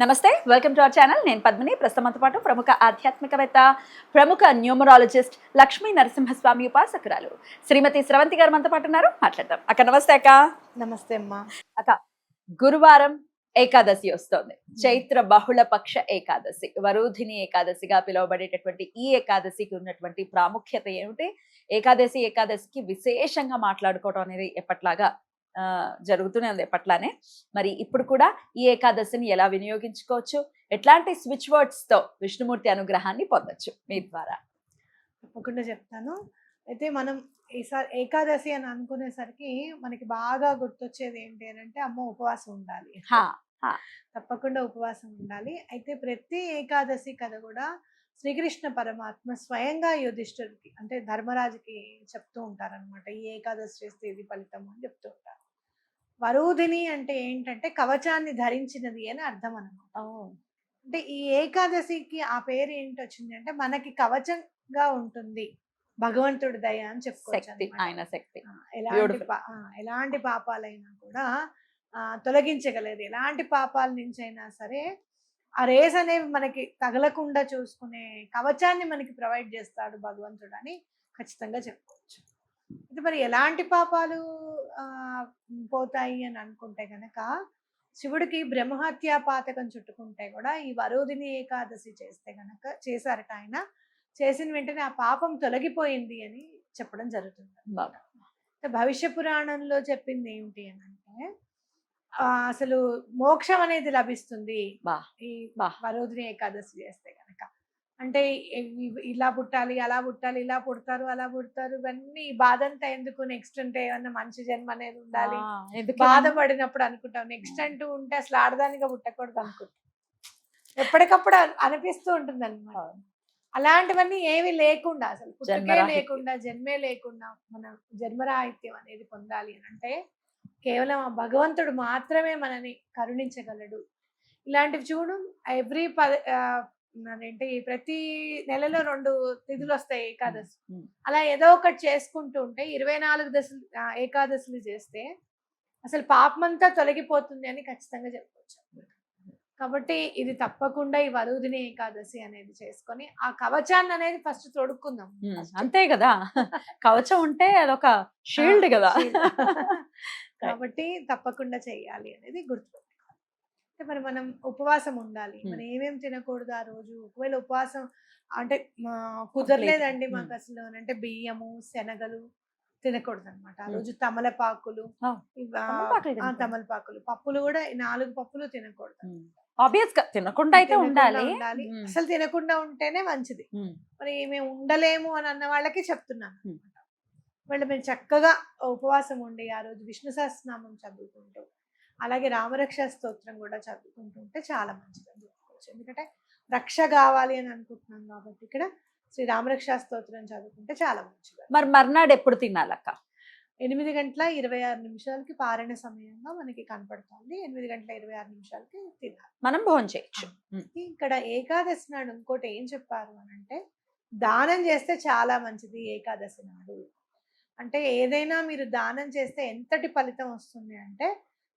నమస్తే welcome to our channel. నేను పద్మిని. ప్రస్తుతంతో పాటు ప్రముఖ ఆధ్యాత్మికవేత్త ప్రముఖ న్యూమరాలజిస్ట్ లక్ష్మీ నరసింహస్వామి ఉపాసకురాలు శ్రీమతి స్రవంతి గారు మనతో పాటు ఉన్నారు. మాట్లాడదాం. అక్క నమస్తే అక్క. నమస్తే అమ్మా. అక్క గురువారం ఏకాదశి వస్తోంది. చైత్ర బహుళ పక్ష ఏకాదశి. వరుధిని ఏకాదశిగా పిలువబడేటటువంటి ఈ ఏకాదశికి ఉన్నటువంటి ప్రాముఖ్యత ఏమిటి? ఏకాదశి ఏకాదశికి విశేషంగా మాట్లాడుకోవడం అనేది ఎప్పట్లాగా జరుగుతూనే ఉంది ఎప్పట్లానే. మరి ఇప్పుడు కూడా ఈ ఏకాదశిని ఎలా వినియోగించుకోవచ్చు? ఎట్లాంటి స్విచ్ వర్డ్స్తో విష్ణుమూర్తి అనుగ్రహాన్ని పొందొచ్చు మీ ద్వారా? తప్పకుండా చెప్తాను. అయితే మనం ఈసారి ఏకాదశి అని అనుకునేసరికి మనకి బాగా గుర్తొచ్చేది ఏంటి అని అంటే అమ్మ ఉపవాసం ఉండాలి హా తప్పకుండా ఉపవాసం ఉండాలి. అయితే ప్రతి ఏకాదశి కథ కూడా శ్రీకృష్ణ పరమాత్మ స్వయంగా యుధిష్ఠుడికి అంటే ధర్మరాజుకి చెప్తూ ఉంటారనమాట ఈ ఏకాదశి చేస్తే ఇది ఫలితం అని చెప్తూ ఉంటారు. వరూధిని అంటే ఏంటంటే కవచాన్ని ధరించినది అని అర్థం అనమాట అంటే ఈ ఏకాదశికి ఆ పేరు ఏంటి వచ్చింది అంటే మనకి కవచంగా ఉంటుంది. భగవంతుడి దయ అని చెప్పుకోవచ్చు. ఆయన శక్తి. ఎలాంటి ఎలాంటి పాపాలైనా కూడా ఆ, తొలగించగలదు. ఎలాంటి పాపాల నుంచి అయినా సరే ఆ రేస్ అనేవి మనకి తగలకుండా చూసుకునే కవచాన్ని మనకి ప్రొవైడ్ చేస్తాడు భగవంతుడు అని ఖచ్చితంగా చెప్పుకోవచ్చు. ఇది మరి ఎలాంటి పాపాలు ఆ, పోతాయి అని అనుకుంటే కనుక శివుడికి బ్రహ్మహత్యా పాతకం చుట్టుకుంటే కూడా ఈ వరోధిని ఏకాదశి చేస్తే గనక చేశారట ఆయన చేసిన వెంటనే ఆ పాపం తొలగిపోయింది అని చెప్పడం జరుగుతుంది భవిష్య పురాణంలో చెప్పింది ఏమిటి అని అంటే ఆ, అసలు మోక్షం అనేది లభిస్తుంది బా. ఈ. వరోధిని ఏకాదశి చేస్తే అంటే ఇలా పుట్టాలి అలా పుట్టాలి ఇలా పుడతారు అలా పుడతారు ఇవన్నీ బాధ అంతా ఎందుకు నెక్స్ట్ అంటే ఏమన్నా మంచి జన్మ అనేది ఉండాలి? బాధపడినప్పుడు అనుకుంటాం నెక్స్ట్ అంటూ ఉంటే అసలు ఆడదానిగా పుట్టకూడదు అనుకుంటాం ఎప్పటికప్పుడు అన్- అనిపిస్తూ ఉంటుంది అనమాట. అలాంటివన్నీ ఏవి లేకుండా అసలు పుట్టుకే. లేకుండా జన్మే లేకుండా మన జన్మరాహిత్యం అనేది పొందాలి అని అంటే కేవలం ఆ భగవంతుడు మాత్రమే మనని కరుణించగలడు ఇలాంటివి చూడు ఎవ్రీ పద అదేంటి ప్రతి నెలలో రెండు తిథులు వస్తాయి ఏకాదశి. అలా ఏదో ఒకటి చేసుకుంటూ ఉంటే ఇరవై నాలుగు దశలు ఏకాదశులు చేస్తే అసలు పాపమంతా తొలగిపోతుంది అని ఖచ్చితంగా చెప్పవచ్చు కాబట్టి ఇది తప్పకుండా ఈ వరుదిని ఏకాదశి అనేది చేసుకొని ఆ కవచాన్ని అనేది ఫస్ట్ తొడుక్కుందాం. అంతే కదా? కవచం ఉంటే అదొక షీల్డ్ కదా. కాబట్టి తప్పకుండా చేయాలి అనేది గుర్తుపెట్టుకోవాలి. అంటే మరి మనం ఉపవాసం ఉండాలి. మనం ఏమేం తినకూడదు ఆ రోజు? ఒకవేళ ఉపవాసం అంటే కుదరలేదండి. మాకు అసలు అంటే బియ్యము శనగలు తినకూడదు అనమాట ఆ. రోజు తమలపాకులు తమలపాకులు పప్పులు కూడా నాలుగు పప్పులు తినకూడదు. ఆబ్వియస్గా తినకుండా అయితే ఉండాలి. అసలు తినకుండా ఉంటేనే మంచిది. మరి మేము ఉండలేము అని అన్న వాళ్ళకి చెప్తున్నాను. అన్నమాట. వాళ్ళు మీరు చక్కగా ఉపవాసం ఉండి ఆ రోజు విష్ణు సహస్రనామం చదువుకుంటూ అలాగే రామరక్ష స్తోత్రం కూడా చదువుకుంటుంటే చాలా మంచిది అని చెప్పుకోవచ్చు. ఎందుకంటే రక్ష కావాలి అని అనుకుంటున్నాం కాబట్టి ఇక్కడ శ్రీ రామరక్ష స్తోత్రం చదువుకుంటే చాలా మంచిది. మరి మర్నాడు ఎప్పుడు తినాలక్క? ఎనిమిది గంటల ఇరవై ఆరు నిమిషాలకి పారణ సమయంగా మనకి కనపడుతుంది. ఎనిమిది గంటల ఇరవై ఆరు నిమిషాలకి తినాలి. మనం భోజనం చేయొచ్చు. ఇక్కడ ఏకాదశి నాడు ఇంకోటి ఏం చెప్పారు అని అంటే దానం చేస్తే చాలా మంచిది ఏకాదశి నాడు. అంటే ఏదైనా మీరు దానం చేస్తే ఎంతటి ఫలితం వస్తుంది అంటే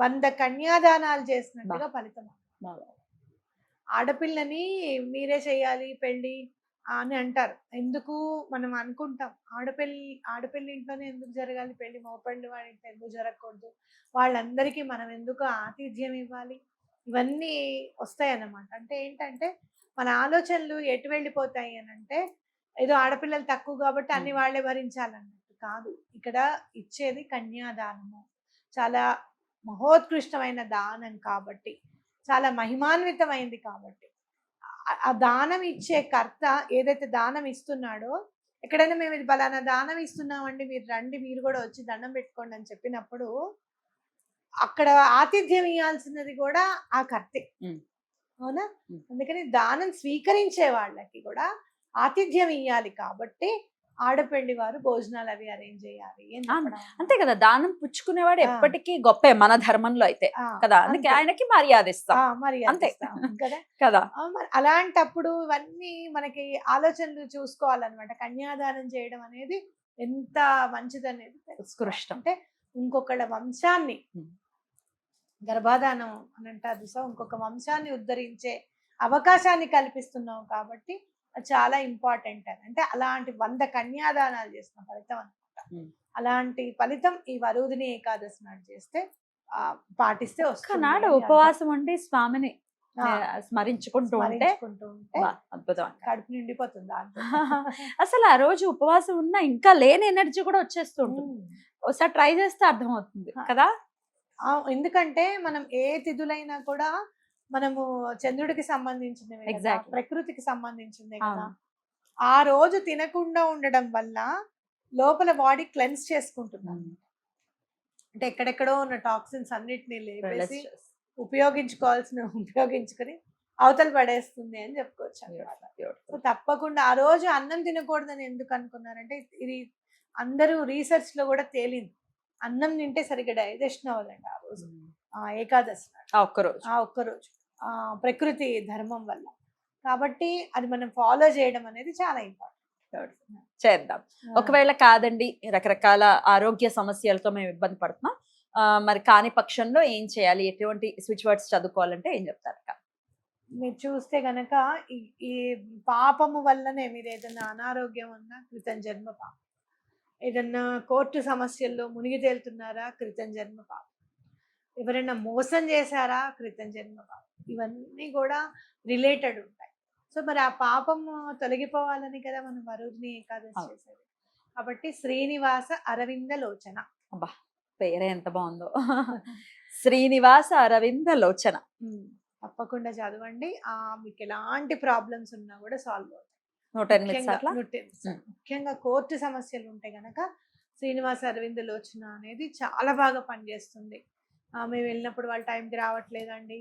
వంద కన్యాదానాలు చేసినట్టుగా ఫలితం. ఆడపిల్లని మీరే చేయాలి పెళ్ళి అని అంటారు. ఎందుకు మనం అనుకుంటాం? ఆడపిల్లి ఆడపిల్లి ఇంట్లోనే ఎందుకు జరగాలి? పెళ్ళి మోపెళ్ళి వాడి ఇంట్లో ఎందుకు జరగకూడదు? వాళ్ళందరికీ మనం ఎందుకు ఆతిథ్యం ఇవ్వాలి? ఇవన్నీ వస్తాయి అన్నమాట అంటే ఏంటంటే మన ఆలోచనలు ఎటు వెళ్ళిపోతాయి అని అంటే ఏదో ఆడపిల్లలు తక్కువ కాబట్టి అన్ని. వాళ్ళే భరించాలన్నట్టు కాదు. ఇక్కడ ఇచ్చేది కన్యాదానము. చాలా మహోత్కృష్టమైన దానం కాబట్టి చాలా మహిమాన్వితమైంది కాబట్టి ఆ- దానం ఇచ్చే కర్త ఏదైతే దానం ఇస్తున్నాడో ఎక్కడైనా మేము ఇది బలానా దానం ఇస్తున్నామండి మీరు రండి మీరు కూడా వచ్చి దండం పెట్టుకోండి అని చెప్పినప్పుడు అక్కడ ఆతిథ్యం ఇవ్వాల్సినది కూడా ఆ కర్తే. అవునా. అందుకని దానం స్వీకరించే వాళ్ళకి కూడా ఆతిథ్యం ఇవ్వాలి కాబట్టి ఆడపెళ్ళి వారు భోజనాలు అవి అరేంజ్ చేయాలి. అంతే కదా దానం పుచ్చుకునేవాడు. ఎప్పటికీ గొప్పే మన ధర్మంలో అయితే కదా అందుకే. ఆయనకి మర్యాద ఇస్తాం ఆ, మరి అంతే. అంతే కదా కదా అలాంటప్పుడు ఇవన్నీ మనకి ఆలోచనలు చూసుకోవాలన్నమాట కన్యాదానం చేయడం అనేది ఎంత మంచిది అనేది తెలుసుకోవాలి. ఉత్కృష్టం అంటే ఇంకొకళ్ళ వంశాన్ని. గర్భాధానం అని అంటారు సో ఇంకొక వంశాన్ని ఉద్ధరించే అవకాశాన్ని కల్పిస్తున్నాం కాబట్టి చాలా ఇంపార్టెంట్ అని అంటే అలాంటి వంద కన్యాదానాలు చేసిన ఫలితం అనమాట. అలాంటి ఫలితం ఈ వరుదిని ఏకాదశి నాడు చేస్తే ఆ, పాటిస్తే వస్తుంది. ఉపవాసం ఉండి స్వామిని స్మరించుకుంటూ ఉంటే అద్భుతం. కడుపు నిండిపోతుంది. అసలు ఆ రోజు ఉపవాసం ఉన్నా ఇంకా లేని ఎనర్జీ కూడా వచ్చేస్తూ ఉంటుంది. ఒకసారి ట్రై చేస్తే అర్థం అవుతుంది. కదా ఎందుకంటే మనం ఏ తిథులైనా కూడా మనము చంద్రుడికి సంబంధించినవి. ప్రకృతికి సంబంధించిందే కదా. ఆ రోజు తినకుండా ఉండడం వల్ల లోపల బాడీ క్లెన్స్ చేసుకుంటున్నాం. అంటే ఎక్కడెక్కడో ఉన్న టాక్సిన్స్ అన్నిటిని లేపేసి ఉపయోగించుకోవాల్సిన ఉపయోగించుకొని అవతల పడేస్తుంది అని చెప్పుకోవచ్చు అన్నమాట. సో తప్పకుండా ఆ రోజు అన్నం తినకూడదని ఎందుకు అనుకున్నారంటే ఇది అందరూ రీసెర్చ్లో కూడా తేలింది. అన్నం తింటే సరిగ్గా డైజెషన్ అవ్వదండి ఆ రోజు. ఆ ఏకాదశి. ఆ ఒక్కరోజు. ఆ ఒక్క రోజు ఆ ప్రకృతి ధర్మం వల్ల. కాబట్టి అది మనం ఫాలో చేయడం అనేది చాలా ఇంపార్టెంట్ చేద్దాం. ఒకవేళ కాదండి రకరకాల ఆరోగ్య సమస్యలతో మేము ఇబ్బంది పడుతున్నాం. మరి కాని పక్షంలో ఏం చేయాలి? ఎటువంటి స్విచ్ వర్డ్స్ చదువుకోవాలంటే ఏం చెప్తారు? మీరు చూస్తే గనక ఈ ఈ పాపము వల్లనే మీరు ఏదైనా అనారోగ్యం ఉన్నా క్రితం జన్మ పాపం. ఏదన్నా కోర్టు సమస్యల్లో మునిగి తేలుతున్నారా క్రితం జన్మ పాపం. ఎవరైనా మోసం చేశారా? క్రితం జన్మ పాపం. ఇవన్నీ కూడా రిలేటెడ్ ఉంటాయి. సో మరి ఆ పాపం తొలగిపోవాలని కదా మనం వరుణ్ణి ఏకాదశి. చేసేది. కాబట్టి శ్రీనివాస అరవింద లోచన. పేరే ఎంత బాగుందో. శ్రీనివాస అరవింద లోచన. తప్పకుండా చదవండి. ఆ మీకు ఎలాంటి ప్రాబ్లమ్స్ ఉన్నా కూడా సాల్వ్ అవుతాయి. నూట ఎనిమిది ముఖ్యంగా కోర్టు సమస్యలు ఉంటే గనక శ్రీనివాస అరవింద లోచన అనేది చాలా బాగా పనిచేస్తుంది. మేము వెళ్ళినప్పుడు వాళ్ళు టైంకి రావట్లేదండి.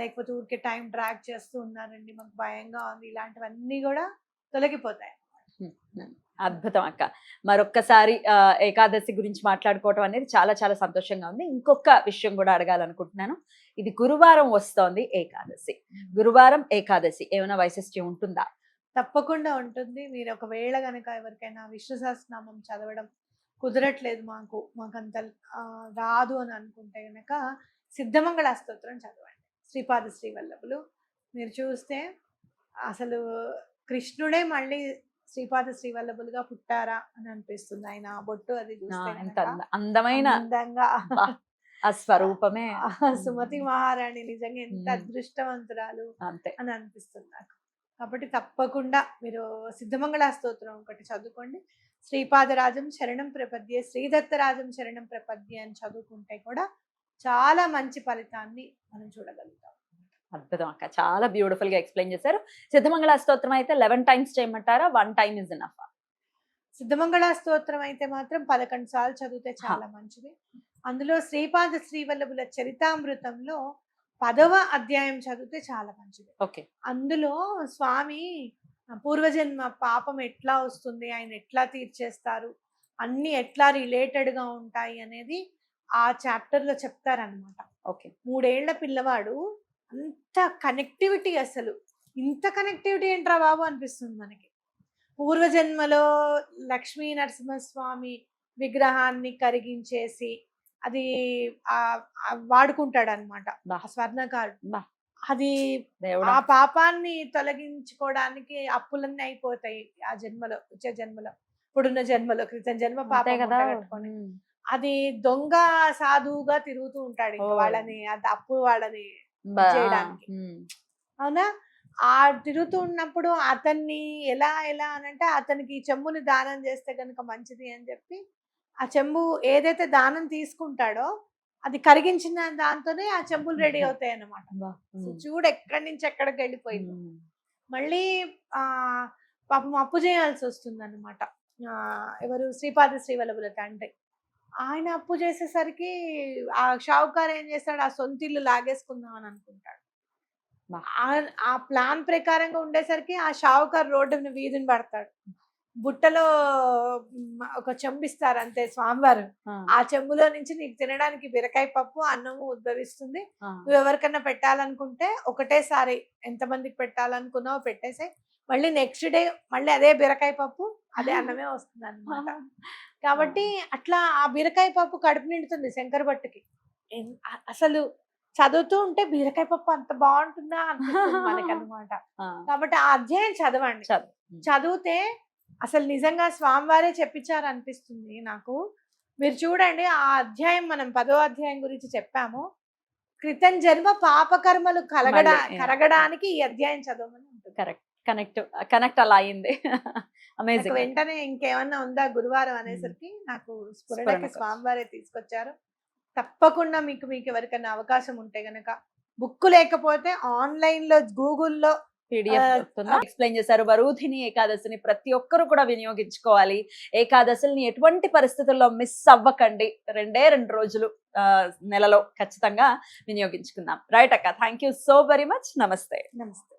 లేకపోతే ఊరికే టైం డ్రాగ్ చేస్తూ ఉన్నారండి మాకు భయంగా ఉంది ఇలాంటివన్నీ కూడా తొలగిపోతాయి అద్భుతం అక్క. మరొక్కసారి ఏకాదశి గురించి మాట్లాడుకోవటం అనేది చాలా చాలా సంతోషంగా ఉంది. ఇంకొక విషయం కూడా అడగాలనుకుంటున్నాను. ఇది గురువారం వస్తోంది ఏకాదశి. గురువారం ఏకాదశి ఏమైనా వైశిష్ట్యం ఉంటుందా? తప్పకుండా ఉంటుంది. మీరు ఒకవేళ గనక ఎవరికైనా విష్ణు సహస్రనామం చదవడం కుదరట్లేదు మాకు మాకు అంత రాదు అని అనుకుంటే గనక సిద్ధమంగళ స్తోత్రం చదవండి. శ్రీపాద శ్రీవల్లభులు. మీరు చూస్తే అసలు కృష్ణుడే మళ్ళీ శ్రీపాద శ్రీవల్లభులుగా పుట్టారా అని అనిపిస్తుంది. ఆయన బొట్టు అది చూస్తే అందమైన అందంగా ఆ స్వరూపమే. సుమతి మహారాణి నిజంగా ఎంత. అదృష్టవంతురాలు అంతే. అని అనిపిస్తుంది నాకు. కాబట్టి తప్పకుండా మీరు సిద్ధమంగళ స్తోత్రం ఒకటి చదువుకోండి. శ్రీపాదరాజం శరణం ప్రపద్య శ్రీదత్తరాజం శరణం ప్రపద్య అని చదువుకుంటే కూడా చాలా మంచి ఫలితాన్ని మనం చూడగలుగుతాం. అద్భుతం అక్క. చాలా బ్యూటిఫుల్గా ఎక్స్ప్లెయిన్ చేశారు. సిద్ధమంగళ స్తోత్రం అయితే లెవెన్ టైమ్స్ చేయమంటారా? One time is enough Siddhamangala Stotram అయితే మాత్రం పదకొండు సార్లు చదివితే చాలా మంచిది. అందులో శ్రీపాద శ్రీవల్లభుల చరితామృతంలో పదవ అధ్యాయం చదివితే చాలా మంచిది. ఓకే. అందులో స్వామి పూర్వజన్మ పాపం ఎట్లా వస్తుంది? ఆయన ఎట్లా తీర్చేస్తారు? అన్ని ఎట్లా రిలేటెడ్గా ఉంటాయి? అనేది ఆ చాప్టర్లో చెప్తారనమాట ఓకే. మూడేళ్ళ పిల్లవాడు అంత కనెక్టివిటీ అసలు. ఇంత కనెక్టివిటీ ఏంట్రా బాబు అనిపిస్తుంది మనకి. పూర్వజన్మలో లక్ష్మీ నరసింహస్వామి విగ్రహాన్ని కరిగించేసి అది ఆ వాడుకుంటాడు అనమాట. స్వర్ణకారుడు. అది ఆ పాపాన్ని తొలగించుకోవడానికి అప్పులన్నీ అయిపోతాయి ఆ జన్మలో వచ్చే జన్మలో ఇప్పుడున్న జన్మలో క్రితం జన్మ పాపం కదా. అది దొంగ సాధువుగా తిరుగుతూ ఉంటాడు ఇంకా. వాళ్ళని అది అప్పు వాళ్ళని చేయడానికి. అవునా ఆ తిరుగుతూ ఉన్నప్పుడు అతన్ని ఎలా ఎలా అనంటే అతనికి చెంబుని దానం చేస్తే కనుక మంచిది అని చెప్పి ఆ చెంబు ఏదైతే దానం తీసుకుంటాడో అది కరిగించిన దాంతోనే ఆ చెంబులు రెడీ అవుతాయి ఉమ్. చూడు ఎక్కడి నుంచి ఎక్కడికి వెళ్ళిపోయింది. మళ్ళీ ఆ పాపం అప్పు చేయాల్సి వస్తుంది అనమాట ఎవరు శ్రీపాద శ్రీవల్లభుల తండ్రి ఆయన అప్పు చేసేసరికి ఆ షావుకారు ఏం చేస్తాడు? ఆ సొంతిల్లు లాగేసుకుందాం అని అనుకుంటాడు. ఆ- ప్లాన్ ప్రకారంగా ఉండేసరికి ఆ షావుకారు రోడ్డుని వీధిని పడతాడు. బుట్టలో ఒక చెంబిస్తారు అంతే స్వామివారు. ఆ, చెంబులో నుంచి నీకు తినడానికి బీరకాయ పప్పు అన్నము ఉద్భవిస్తుంది. నువ్వు ఎవరికన్నా పెట్టాలనుకుంటే ఒకటేసారి ఎంతమందికి పెట్టాలనుకున్నావో పెట్టేసే మళ్ళీ నెక్స్ట్ డే మళ్ళీ అదే బీరకాయ పప్పు అదే అన్నమే వస్తుంది అనమాట కాబట్టి అట్లా ఆ బీరకాయ పప్పు కడుపు నిండుతుంది శంకర భట్టుకి. అసలు చదువుతూ ఉంటే బీరకాయ పప్పు అంత బాగుంటుందా మనకి అనమాట కాబట్టి ఆ అధ్యాయం చదవండి. చదువు. చదివితే అసలు నిజంగా స్వామివారే చెప్పించారు అనిపిస్తుంది నాకు. మీరు చూడండి ఆ అధ్యాయం మనం పదో అధ్యాయం గురించి చెప్పాము. క్రితం జన్మ పాపకర్మలు కలగడా. కరగడానికి ఈ అధ్యాయం చదవమని ఉంటుంది. కరెక్ట్. కనెక్ట్ కనెక్ట్ అలా అయింది. అమేజింగ్. వెంటనే ఇంకేమన్నా ఉందా గురువారం అనేసరికి నాకు స్వామివారే తీసుకొచ్చారు. తప్పకుండా మీకు మీకు ఎవరికైనా అవకాశం ఉంటే గనక బుక్ లేకపోతే ఆన్లైన్లో గూగుల్లో ఎక్స్ప్లెయిన్ చేశారు. వరూధిని ఏకాదశిని ప్రతి ఒక్కరు కూడా వినియోగించుకోవాలి. ఏకాదశిని ఎటువంటి పరిస్థితుల్లో మిస్ అవ్వకండి. రెండే రెండు రోజులు నెలలో ఖచ్చితంగా వినియోగించుకుందాం. రైట్ అక్క thank you so very much నమస్తే. నమస్తే.